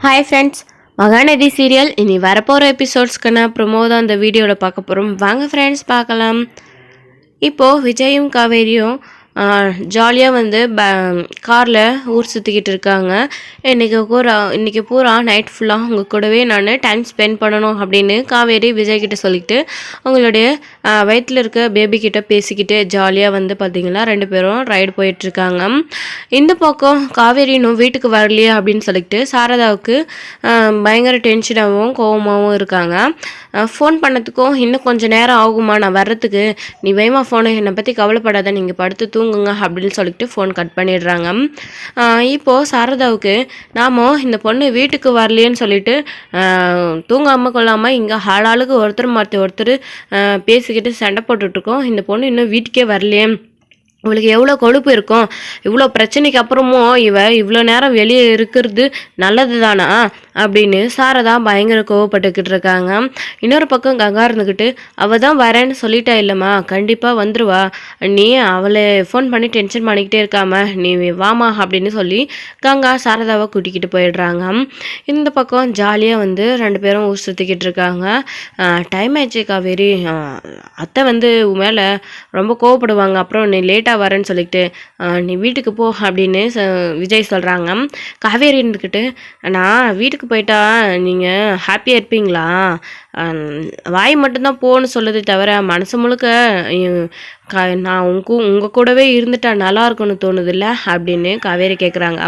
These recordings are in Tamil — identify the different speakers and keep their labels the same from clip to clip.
Speaker 1: ஹாய் ஃப்ரெண்ட்ஸ் மகாநதி சீரியல் இனி வரப்போகிற எபிசோட்ஸ்க்கான ப்ரொமோ தான் அந்த வீடியோவில் பார்க்க போகிறோம் வாங்க ஃப்ரெண்ட்ஸ் பார்க்கலாம். இப்போது விஜயும் காவேரியும் ஜாலியாக வந்து ப காரில் ஊர் சுற்றிக்கிட்டு இருக்காங்க. இன்றைக்கி பூரா இன்றைக்கி பூரா நைட் ஃபுல்லாக உங்கள் கூடவே நான் டைம் ஸ்பெண்ட் பண்ணணும் அப்படின்னு காவேரி விஜய் கிட்ட சொல்லிக்கிட்டு அவங்களுடைய வயிற்றில் இருக்க பேபிக்கிட்ட பேசிக்கிட்டு ஜாலியாக வந்து பார்த்திங்கன்னா ரெண்டு பேரும் ரைடு போயிட்டுருக்காங்க இந்த பக்கம் காவேரி இன்னும் வீட்டுக்கு வரலையே அப்படின்னு சொல்லிட்டு சாரதாவுக்கு பயங்கர டென்ஷனாகவும் கோவமாகவும் இருக்காங்க. ஃபோன் பண்ணதுக்கும் இன்னும் கொஞ்சம் நேரம் ஆகுமா? நான் வர்றதுக்கு நீ வேமா ஃபோனை என்னை பற்றி கவலைப்படாத நீங்கள் படுத்து தூங்குங்க அப்படின்னு சொல்லிட்டு ஃபோன் கட் பண்ணிடுறாங்க. இப்போது சாரதாவுக்கு நாம இந்த பொண்ணு வீட்டுக்கு வரலையேன்னு சொல்லிட்டு தூங்காமல் கொள்ளாமல் இங்கே ஆளாளுக்கு ஒருத்தர் மாற்றி ஒருத்தர் பேசிக்கிட்டு சண்டை போட்டுட்ருக்கோம் இந்த பொண்ணு இன்னும் வீட்டுக்கே வரலையே. இவளுக்கு எவ்வளோ கொழுப்பு இருக்கும் இவ்வளோ பிரச்சனைக்கு அப்புறமும் இவ இவ்வளோ நேரம் வெளியே இருக்கிறது நல்லது தானா அப்படின்னு சாரதா பயங்கர கோவப்பட்டுக்கிட்டு இருக்காங்க. இன்னொரு பக்கம் கங்கா இருந்துக்கிட்டு அவள் தான் வரேன்னு சொல்லிட்டா இல்லைம்மா கண்டிப்பாக வந்துடுவா நீ அவளை ஃபோன் பண்ணி டென்ஷன் பண்ணிக்கிட்டே இருக்காம நீ வாமா அப்படின்னு சொல்லி கங்கா சாரதாவை கூட்டிக்கிட்டு போயிடுறாங்க. இந்த பக்கம் ஜாலியாக வந்து ரெண்டு பேரும் ஊர் சுற்றிக்கிட்டு இருக்காங்க. டைம் ஆயிடுச்சு காவேரி. அத்தை வந்து மேலே ரொம்ப கோவப்படுவாங்க. அப்புறம் நீ லேட்டாக வரேன்னு சொல்லிக்கிட்டு நீ வீட்டுக்கு போ அப்படின்னு விஜய் சொல்கிறாங்க காவேரி இருந்துக்கிட்டு நான் வீட்டுக்கு போயிட்டா நீங்கள் ஹாப்பியாக இருப்பீங்களா? வாய் மட்டும்தான் போன்னு சொல்லுது தவிர மனசு முழுக்க ஐயோ, க நான் உங்க உங்கள் கூடவே இருந்துட்டா நல்லா இருக்கும்னு தோணுதில்ல? அப்படின்னு காவேரி கேட்குறாங்க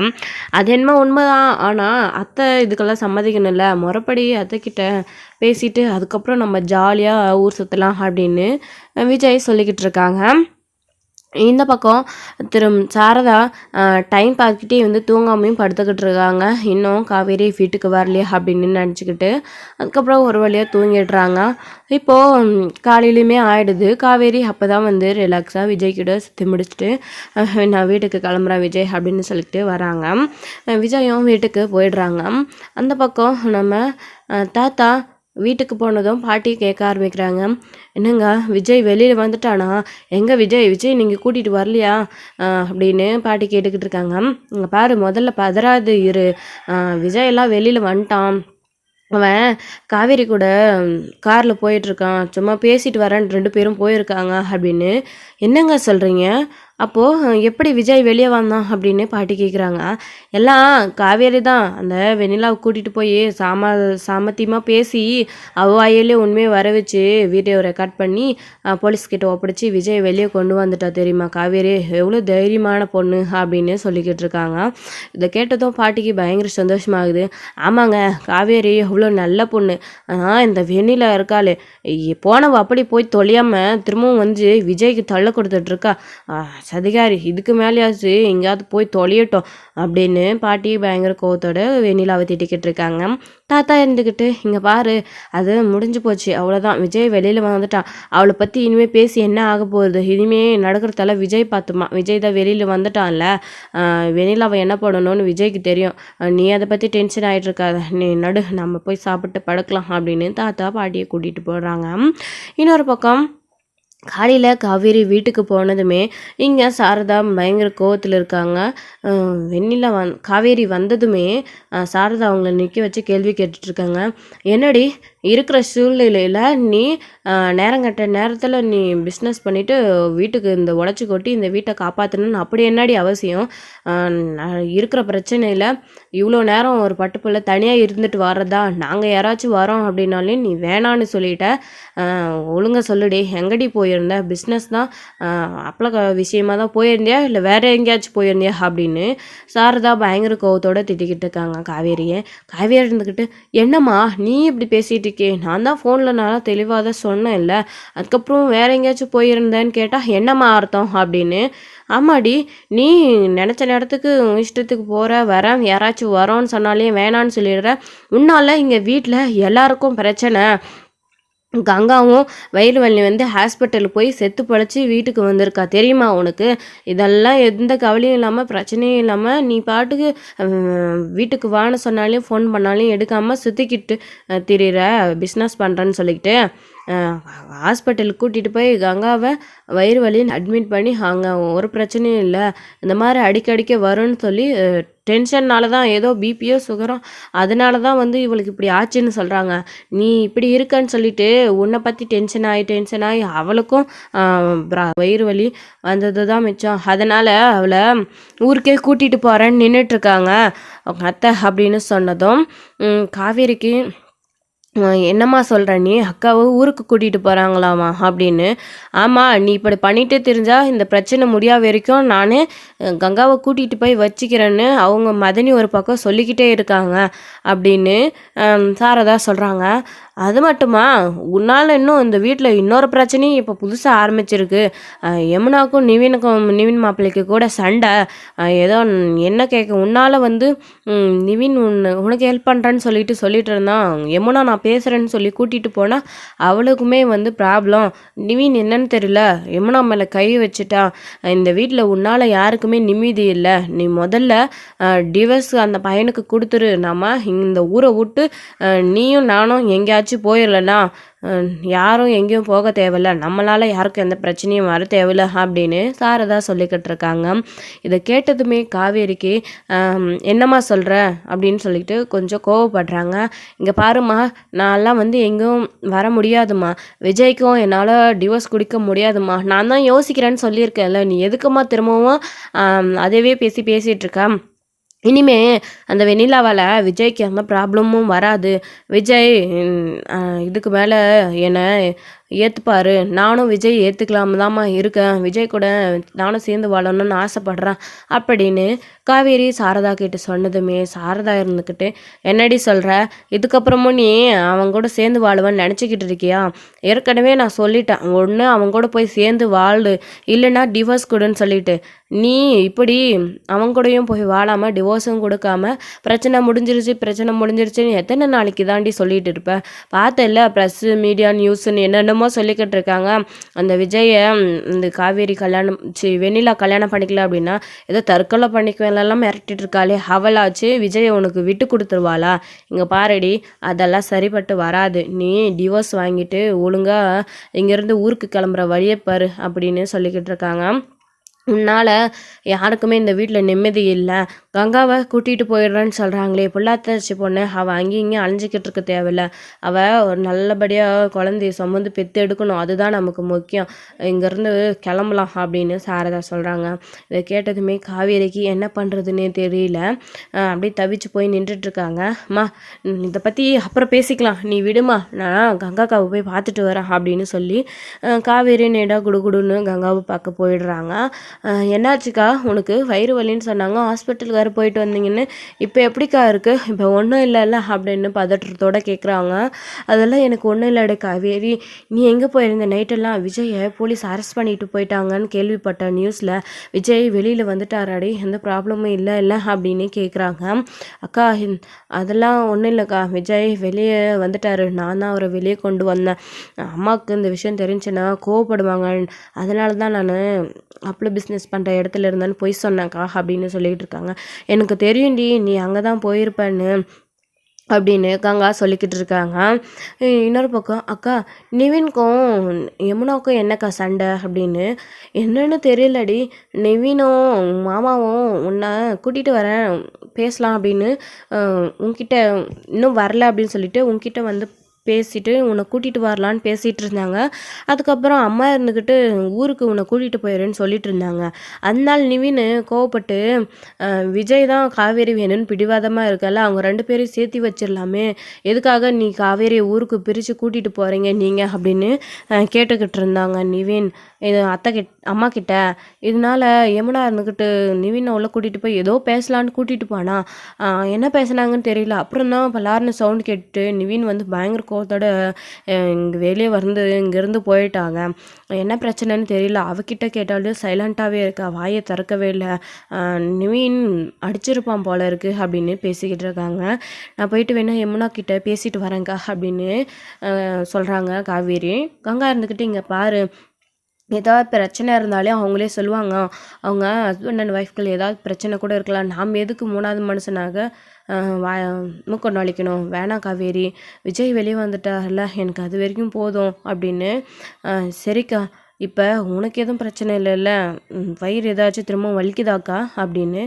Speaker 1: அது என்னமோ உண்மைதான். ஆனால் அத்தை இதுக்கெல்லாம் சம்மதிக்கணும்ல. முறைப்படி அத்தைக்கிட்ட பேசிட்டு அதுக்கப்புறம் நம்ம ஜாலியாக ஊர் சுற்றலாம் அப்படின்னு விஜய் சொல்லிக்கிட்டு இருக்காங்க. இந்த பக்கம் திரு சாரதா டைம் பார்த்துக்கிட்டே வந்து தூங்காமையும் படுத்துக்கிட்டு இருக்காங்க. இன்னும் காவேரி வீட்டுக்கு வரலையா அப்படின்னு நினச்சிக்கிட்டு அதுக்கப்புறம் ஒரு வழியாக தூங்கிடுறாங்க. இப்போது காலையிலுமே ஆயிடுது. காவேரி அப்போ தான் வந்து ரிலாக்ஸாக விஜய் கிட்ட சுற்றி முடிச்சுட்டு நான் வீட்டுக்கு கிளம்புறேன் விஜய் அப்படின்னு சொல்லிட்டு வராங்க. விஜயும் வீட்டுக்கு போயிடுறாங்க. அந்த பக்கம் நம்ம தாத்தா வீட்டுக்கு போனதும் பாட்டி கேட்க ஆரம்பிக்கிறாங்க. என்னங்க விஜய் வெளியில் வந்துட்டானா? எங்கே விஜய்? விஜய் நீங்கள் கூட்டிகிட்டு வரலையா? அப்படின்னு பாட்டி கேட்டுக்கிட்டு இருக்காங்க. இங்கே பாரு முதல்ல பதறாது இரு. விஜயெல்லாம் விஜய் எல்லாம் வெளியில் வந்துட்டான். அவன் காவேரி கூட காரில் போயிட்டுருக்கான் சும்மா பேசிட்டு வரேன் ரெண்டு பேரும் போயிருக்காங்க அப்படின்னு. என்னங்க சொல்கிறீங்க அப்போது எப்படி விஜய் வெளியே வந்தான் அப்படின்னு பாட்டி கேட்குறாங்க எல்லாம் காவேரி தான். அந்த வெண்ணிலாவை கூட்டிகிட்டு போய் சாம சாமத்தியமாக பேசி அவ வாயிலே உண்மையை வர வச்சு வீடியோ ரெக்கார்ட் பண்ணி போலீஸ்கிட்ட ஒப்படைச்சி விஜய் வெளியே கொண்டு வந்துட்டா தெரியுமா? காவேரி எவ்வளோ தைரியமான பொண்ணு அப்படின்னு சொல்லிக்கிட்டு இருக்காங்க. இதை கேட்டதும் பாட்டிக்கு பயங்கர சந்தோஷமாகுது. ஆமாங்க காவேரி எவ்வளோ நல்ல பொண்ணு. ஆனால் இந்த வெண்ணிலா இருக்காளே. போனவ அப்படி போய் தொலையாமல் திரும்பவும் வந்து விஜய்க்கு தள்ள கொடுத்துட்ருக்கா சதிகாரி இதுக்கு மேலேயாச்சு எங்கேயாவது போய் தொலையட்டும் அப்படின்னு பாட்டி பயங்கர கோவத்தோட வெண்ணிலாவை திட்டிக்கிட்டு இருக்காங்க. தாத்தா இருந்துக்கிட்டு இங்கே பாரு அது முடிஞ்சு போச்சு அவ்வளோதான் விஜய் வெளியில் வந்துட்டான். அவளை பற்றி இனிமேல் பேசி என்ன ஆக போகுது? இனிமே நடக்கிறதால விஜய் பார்த்துமா விஜய் தான் வெளியில் வந்துட்டான்ல. ஆஹ் வெண்ணிலாவை என்ன பண்ணணும்னு விஜய்க்கு தெரியும். நீ அதை பற்றி டென்ஷன் ஆகிட்டு இருக்காத. நீ நடு நம்ம போய் சாப்பிட்டு படுக்கலாம் அப்படின்னு தாத்தா பாட்டியை கூட்டிகிட்டு போடுறாங்க இன்னொரு பக்கம் காலையில் காவேரி வீட்டுக்கு போனதுமே இங்கே சாரதா பயங்கர கோவத்தில் இருக்காங்க. அஹ் வெண்ணிலா வந் காவேரி வந்ததுமே சாரதா அவங்கள நிற்க வச்சு கேள்வி கேட்டுட்ருக்காங்க என்னடி இருக்கிற சூழ்நிலையில் நீ நேரங்கட்ட நேரத்தில் நீ பிஸ்னஸ் பண்ணிவிட்டு வீட்டுக்கு இந்த உடச்சி கொட்டி இந்த வீட்டை காப்பாற்றணும்னு அப்படி என்னடி அவசியம்? நான் இருக்கிற பிரச்சனையில் இவ்வளோ நேரம் ஒரு பட்டுப்புள்ள தனியாக இருந்துட்டு வர்றதா நாங்கள் யாராச்சும் வரோம் அப்படின்னாலே நீ வேணான்னு சொல்லிட்ட. ஒழுங்காக சொல்லுடி. எங்கடி போயிருந்த? பிஸ்னஸ் தான். அப்பள விஷயமா தான் போயிருந்தியா? இல்லை வேறு எங்கேயாச்சும் போயிருந்தியா? அப்படின்னு சாரதா பயங்கர கோவத்தோடு திட்டிக்கிட்டு இருக்காங்க காவேரியை. காவேரி இருந்துக்கிட்டு என்னம்மா நீ இப்படி பேசிட்டு இருக்கே நான் தான் ஃபோனில் நல்லா தெளிவாக தான் சொன்னேன்ல. அதுக்கப்புறம் வேற எங்கேயாச்சும் போயிருந்தேன்னு கேட்டால் என்னம்மா அர்த்தம்? அப்படின்னு. ஆமாடி நீ நினச்ச நேரத்துக்கு இஷ்டத்துக்கு போகிற வர யாராச்சும் வரோன்னு சொன்னாலே வேணான்னு சொல்லிடுற. உன்னால் இங்கே வீட்டில் எல்லாருக்கும் பிரச்சனை. கங்காவும் வயிறு வந்து ஹாஸ்பிட்டல் போய் செத்து பழச்சி வீட்டுக்கு வந்திருக்கா. தெரியுமா உனக்கு? இதெல்லாம் எந்த கவலையும் இல்லாமல் பிரச்சனையும் இல்லாமல் நீ பாட்டுக்கு வீட்டுக்கு வான்னு சொன்னாலையும் ஃபோன் பண்ணாலையும் எடுக்காமல் சுற்றிக்கிட்டு திரிகிற பிஸ்னஸ் பண்ணுறேன்னு சொல்லிக்கிட்டு ஹாஸ்பிட்டலுக்கு கூட்டிகிட்டு போய் கங்காவை வயிறு வலின்னு அட்மிட் பண்ணி அங்கே ஒரு பிரச்சனையும் இல்லை. இந்த மாதிரி அடிக்கடிக்க வரும்னு சொல்லி டென்ஷன்னால தான் ஏதோ பிபியோ சுகரோ அதனால தான் வந்து இவளுக்கு இப்படி ஆச்சுன்னு சொல்கிறாங்க நீ இப்படி இருக்கன்னு சொல்லிட்டு உன்னை பற்றி டென்ஷன் ஆகி டென்ஷன் ஆகி அவளுக்கும் வயிறு வலி வந்தது தான் மிச்சம். அதனால் அவளை ஊருக்கே கூட்டிகிட்டு போகிறேன்னு நின்றுட்டுருக்காங்க அவங்க அத்தை அப்படின்னு சொன்னதும் காவேரிக்கு என்னம்மா சொல்கிற நீ அக்காவை ஊருக்கு கூட்டிகிட்டு போகிறாங்களாமா அப்படின்னு. ஆமாம் நீ இப்படி பண்ணிட்டு தெரிஞ்சா இந்த பிரச்சனை முடியா வரைக்கும் நான் கங்காவை கூட்டிகிட்டு போய் வச்சுக்கிறேன்னு அவங்க மதனி ஒரு பக்கம் சொல்லிக்கிட்டே இருக்காங்க அப்படின்னு சாரதா சொல்கிறாங்க அது மட்டுமா? உன்னால் இன்னும் இந்த வீட்டில் இன்னொரு பிரச்சனையும் இப்போ புதுசாக ஆரம்பிச்சிருக்கு. யமுனாக்கும் நிவினுக்கும் நிவின் மாப்பிள்ளைக்கு கூட சண்டை. ஏதோ என்ன கேட்க உன்னால் வந்து நிவின் உன் உனக்கு ஹெல்ப் பண்ணுறேன்னு சொல்லிட்டு சொல்லிட்டு இருந்தான் யமுனா நான் பேசுகிறேன்னு சொல்லி கூட்டிகிட்டு போனால் அவளுக்குமே வந்து ப்ராப்ளம் நிவின் என்னன்னு தெரியல. யமுனா மேலே கை வச்சுட்டா. இந்த வீட்டில் உன்னால் யாருக்குமே நிம்மதி இல்லை. நீ முதல்ல டிவர்ஸ் அந்த பையனுக்கு கொடுத்துரு. நம்ம இந்த ஊரை விட்டு நீயும் நானும் எங்கேயாச்சும் எங்கேயாச்சும் போயிடலன்னா யாரும் எங்கேயும் போக தேவையில்ல. நம்மளால் யாருக்கும் எந்த பிரச்சனையும் வர தேவையில்ல அப்படின்னு சாரதா சொல்லிக்கிட்டு இருக்காங்க. இதை கேட்டதுமே காவேரிக்கு என்னம்மா சொல்கிற அப்படின்னு சொல்லிட்டு கொஞ்சம் கோவப்படுறாங்க. இங்கே பாருமா நான்லாம் வந்து எங்கேயும் வர முடியாதுமா விஜய்க்கும் என்னால் டிவோர்ஸ் குடிக்க முடியாதுமா நான் தான் யோசிக்கிறேன்னு சொல்லியிருக்கேன்ல. நீ எதுக்குமா திரும்பவும் அதேவே பேசி பேசிகிட்டு இருக்கேன் இனிமே அந்த வெண்ணிலாவால் விஜய்க்கு எந்த ப்ராப்ளமும் வராது. விஜய் இதுக்கு மேலே என்னை ஏற்றுப்பார் நானும் விஜய் ஏற்றுக்கலாம் தாம்மா இருக்கேன். விஜய் கூட நானும் சேர்ந்து வாழணும்னு ஆசைப்பட்றேன். அப்படின்னு காவேரி சாரதா கிட்ட சொன்னதுமே சாரதா இருந்துக்கிட்டு என்னடி சொல்கிற இதுக்கப்புறமும் நீ அவங்க கூட சேர்ந்து வாழுவேன்னு நினச்சிக்கிட்டு இருக்கியா? ஏற்கனவே நான் சொல்லிட்டேன். ஒன்று அவங்க கூட போய் சேர்ந்து வாழு. இல்லைன்னா டிவோர்ஸ் கொடுன்னு சொல்லிட்டு. நீ இப்படி அவங்க கூடயும் போய் வாழாமல் டிவோர்ஸும் கொடுக்காம பிரச்சனை முடிஞ்சிருச்சு பிரச்சனை முடிஞ்சிருச்சுன்னு எத்தனை நாளைக்கு தாண்டி சொல்லிட்டு இருப்பேன் பார்த்தல ப்ரெஸ்ஸு மீடியா நியூஸுன்னு என்னென்னமோ என்னமோ சொல்லிக்கிட்டு இருக்காங்க. அந்த விஜயை இந்த காவேரி கல்யாணம் சி வெண்ணிலா கல்யாணம் பண்ணிக்கல அப்படின்னா ஏதோ தற்கொலை பண்ணிக்கலாம் மிரட்டிட்டு இருக்காளே அவளாச்சு விஜயை உனக்கு விட்டு கொடுத்துருவாளா? இங்கே பாரடி அதெல்லாம் சரிப்பட்டு வராது. நீ டிவோர்ஸ் வாங்கிட்டு ஒழுங்காக இங்கேருந்து ஊருக்கு கிளம்புற வழியை பாரு அப்படின்னு சொல்லிக்கிட்டு இருக்காங்க. உன்னால் யாருக்குமே இந்த வீட்டில் நிம்மதி இல்லை. கங்காவை கூட்டிகிட்டு போயிடுறேன்னு சொல்கிறாங்களே பொள்ளாத்தாச்சி பொண்ணு. அவள் அங்கேயும் இங்கேயும் அழிஞ்சிக்கிட்டு இருக்க தேவையில்ல. அவள் ஒரு நல்லபடியாக குழந்தைய சுமந்து பெற்று எடுக்கணும். அதுதான் நமக்கு முக்கியம். இங்கேருந்து கிளம்பலாம் அப்படின்னு சாரதா சொல்கிறாங்க இதை கேட்டதுமே காவேரிக்கு என்ன பண்ணுறதுன்னே தெரியல. அப்படியே தவிச்சு போய் நின்றுட்டுருக்காங்க அம்மா இதை பற்றி அப்புறம் பேசிக்கலாம். நீ விடுமா? நான் கங்காக்காவை போய் பார்த்துட்டு வரேன் அப்படின்னு சொல்லி காவேரி நேடா குடுகுடுன்னு கங்காவை பார்க்க போயிடுறாங்க. என்னாச்சுக்கா? உனக்கு வயிறு வலின்னு சொன்னாங்க. ஹாஸ்பிட்டலுக்கு வேறு போயிட்டு வந்தீங்கன்னு. இப்போ எப்படிக்கா இருக்குது இப்போ ஒன்றும் இல்லைல்ல அப்படின்னு பதற்றத்தோடு கேட்குறாங்க அதெல்லாம் எனக்கு ஒன்றும் இல்லைடே காவேரி. நீ எங்கே போயிருந்த? நைட்டெல்லாம் விஜயை போலீஸ் அரெஸ்ட் பண்ணிட்டு போயிட்டாங்கன்னு கேள்விப்பட்டேன் நியூஸில் விஜய் வெளியில் வந்துட்டாராடி. எந்த ப்ராப்ளமும் இல்லை இல்லை அப்படின்னு கேட்குறாங்க அக்கா அதெல்லாம் ஒன்றும் இல்லைக்கா. விஜய் வெளியே வந்துட்டார். நான் தான் அவரை வெளியே கொண்டு வந்தேன். அம்மாவுக்கு இந்த விஷயம் தெரிஞ்சுன்னா கோவப்படுவாங்க. அதனால தான் நான் அப்படி பிஸ்னஸ் பண்ணுற இடத்துல இருந்தாலும் பொய் சொன்னாக்கா அப்படின்னு சொல்லிகிட்டு இருக்காங்க. எனக்கு தெரியும்டி நீ அங்கே தான் போயிருப்பேன்னு அப்படின்னு கங்கா சொல்லிக்கிட்டு இருக்காங்க. இன்னொரு பக்கம் அக்கா நிவின்க்கும் யமுனாவுக்கும் என்னக்கா சண்டை அப்படின்னு? என்னன்னு தெரியலடி நிவினும் மாமாவும் உன்னை கூட்டிகிட்டு வரேன் பேசலாம் அப்படின்னு உன்கிட்ட இன்னும் வரல அப்படின்னு சொல்லிட்டு உன்கிட்ட வந்து பேசிட்டு உன்னை கூட்டிகிட்டு வரலான்னு பேசிகிட்டு இருந்தாங்க. அதுக்கப்புறம் அம்மா இருந்துக்கிட்டு ஊருக்கு உன்னை கூட்டிகிட்டு போயிடுறேன்னு சொல்லிட்டு இருந்தாங்க. அதனால நிவின் கோவப்பட்டு விஜய் தான் காவேரி வேணும்னு பிடிவாதமாக இருக்கல அவங்க ரெண்டு பேரையும் சேர்த்து வச்சிடலாமே. எதுக்காக நீ காவேரியை ஊருக்கு பிரித்து கூட்டிகிட்டு போகிறீங்க நீங்கள் அப்படின்னு கேட்டுக்கிட்டு இருந்தாங்க நிவின். இது அத்தை கிட் அம்மா கிட்ட இதனால யமுனா இருந்துக்கிட்டு நிவினை உள்ள கூட்டிகிட்டு போய் ஏதோ பேசலான்னு கூட்டிகிட்டு போனா என்ன பேசுனாங்கன்னு தெரியல. அப்புறம் தான் பலார்னு சவுண்ட் கேட்டு நிவின் வந்து பயங்கர கோவத்தோட இங்கே வெளியே வந்து இங்கேருந்து போயிட்டாங்க. என்ன பிரச்சனைன்னு தெரியல. அவகிட்ட கேட்டாலும் சைலண்ட்டாகவே இருக்கா. வாயை திறக்கவே இல்லை. நிவீன் அடிச்சிருப்பான் போல இருக்குது அப்படின்னு பேசிக்கிட்டு இருக்காங்க. நான் போயிட்டு வேணா யமுனா கிட்ட பேசிட்டு வரேங்க்கா அப்படின்னு சொல்கிறாங்க காவேரி. கங்கா இருந்துக்கிட்டு இங்கே பாரு ஏதாவது பிரச்சனை இருந்தாலே அவங்களே சொல்லுவாங்க. அவங்க ஹஸ்பண்ட் அண்ட் ஒய்ஃப்கள் ஏதாவது பிரச்சனை கூட இருக்கலாம். நாம் எதுக்கு மூணாவது மனுஷனாக வா மூக்கொண்டு அழிக்கணும் வேணாம் காவேரி விஜய் வெளியே வந்துட்டார்ல எனக்கு அது வரைக்கும் போதும் அப்படின்னு சரிக்கா. இப்போ உனக்கு எதுவும் பிரச்சனை இல்லைல்ல? வயிறு ஏதாச்சும் திரும்ப வலிக்குதாக்கா? அப்படின்னு.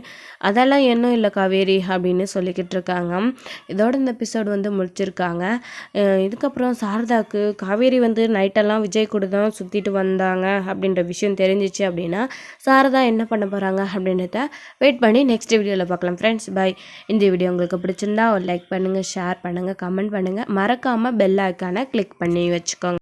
Speaker 1: அதெல்லாம் இன்னும் இல்லை காவேரி அப்படின்னு சொல்லிக்கிட்டு இருக்காங்க. இதோட இந்த எபிசோடு வந்து முடிச்சிருக்காங்க. இதுக்கப்புறம் சாரதாக்கு காவேரி வந்து நைட்டெல்லாம் விஜய் கூட தான் சுற்றிட்டு வந்தாங்க அப்படின்ற விஷயம் தெரிஞ்சிச்சு அப்படின்னா சாரதா என்ன பண்ண போகிறாங்க அப்படின்றத வெயிட் பண்ணி நெக்ஸ்ட் வீடியோவில் பார்க்கலாம். ஃப்ரெண்ட்ஸ் பை இந்த வீடியோ உங்களுக்கு பிடிச்சிருந்தா ஒரு லைக் பண்ணுங்கள் ஷேர் பண்ணுங்கள் கமெண்ட் பண்ணுங்கள் மறக்காமல் பெல் ஐக்கானை கிளிக் பண்ணி வச்சுக்கோங்க.